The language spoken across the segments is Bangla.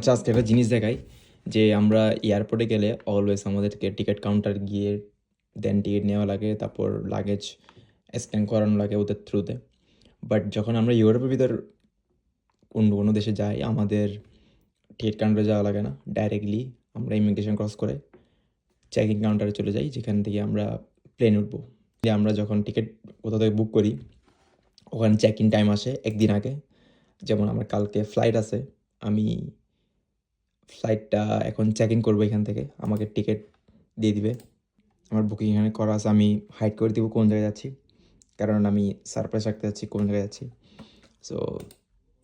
আচ্ছা আজকে একটা জিনিস দেখাই, যে আমরা এয়ারপোর্টে গেলে অলওয়েজ আমাদেরকে টিকিট কাউন্টার গিয়ে দেন টিকিট নেওয়া লাগে, তারপর লাগেজ স্ক্যান করানো লাগে ওদের থ্রুতে বাট যখন আমরা ইউরোপের ভিতর অন্য কোনো দেশে যাই, আমাদের টিকিট কাউন্টারে যাওয়া লাগে না। ডাইরেক্টলি আমরা ইমিগ্রেশন ক্রস করে চেকিং কাউন্টারে চলে যাই, যেখান থেকে আমরা প্লেন উঠবো। আমরা যখন টিকিট কোথাও থেকে বুক করি, ওখানে চেক ইন টাইম আসে একদিন আগে। যেমন আমার কালকে ফ্লাইট আছে, আমি ফ্লাইটটা এখন চেক ইন করব এখান থেকে। আমাকে টিকিট দিয়ে দিবে। আমার বুকিং এখানে করা আছে। আমি হাইড করে দিব কোন জায়গায় যাচ্ছি। কারণ আমি সারপ্রাইজ রাখতে যাচ্ছি কোন জায়গায় যাচ্ছি। সো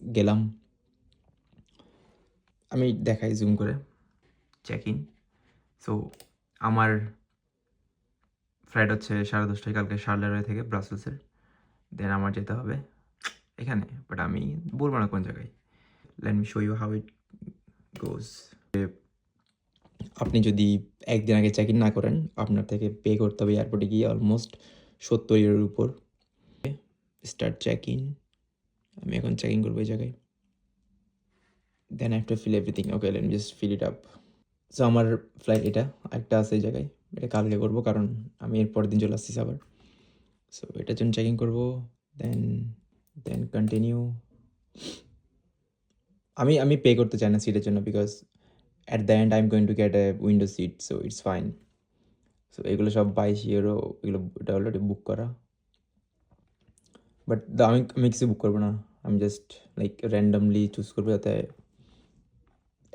গেলাম। আমি দেখাই জুম করে। চেক ইন সো আমার ফ্লাইট হচ্ছে সাড়ে দশটায়, কালকে শার্লেরওয়ে থেকে ব্রাসেলসের দেন আমার যেতে হবে এখানে। বাট আমি বলব না কোন জায়গায়। Let me show you how it goes আপনি যদি একদিন আগে চেক ইন না করেন, আপনার থেকে পে করতে হবে এয়ারপোর্টে গিয়ে অলমোস্ট সত্তর ইউরোর উপর। স্টার্ট চেক ইন আমি এখন চেক ইন করব এই জায়গায়। Then I have to fill everything okay let just fill it up so আমার ফ্লাইট এটা একটা আছে এই জায়গায়। এটা কালকে করব, কারণ আমি এর পরের দিন চলে আসছি আবার। সো এটার জন্য চেক করব। দেন দেন কন্টিনিউ আমি আমি পে করতে চাই না সিটের জন্য because at the end I am going to get a window seat so it's fine so এগুলো সব বাইশ ইউরো এগুলো এটা অলরেডি বুক করা। বাট আমি আমি কিছু বুক করব না। আমি জাস্ট লাইক র্যান্ডমলি চুজ করব যাতে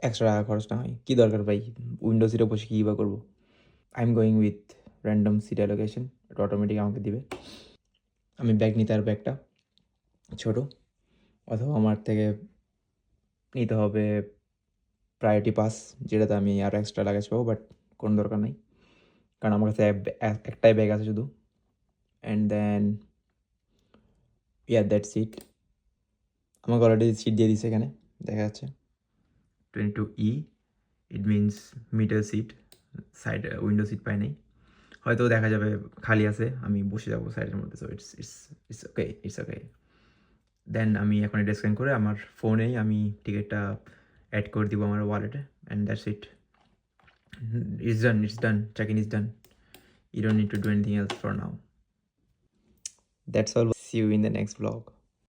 একশো টাকা খরচ না হয়। কী দরকার ভাই? উইন্ডো সিটে বসে কী বা করব? I am going with random seat allocation এটা অটোমেটিক আমাকে দিবে। আমি ব্যাগ নিতে আর ব্যাগটা ছোটো, অথবা আমার থেকে নিতে হবে প্রায়োরিটি পাস যেটাতে আমি আরও এক্সট্রা লাগেজ পাবো বাট কোনো দরকার নেই। কারণ আমার কাছে এক- এক- একটাই ব্যাগ আছে শুধু। And then yeah that seat আমাকে অলরেডি সিট দিয়ে দিছে এখানে, দেখা যাচ্ছে। Twenty two E it means middle seat side window seat পাই নেই। হয়তো দেখা যাবে খালি আছে, আমি বসে যাব সাইডের মধ্যে so it's it's it's okay it's okay then আমি এখন এটা স্ক্যান করে আমার ফোনেই আমি টিকিটটা অ্যাড করে দিব আমার ওয়ালেটে and that's it it's done it's done check in is done you don't need to do anything else for now that's all see you in the next blog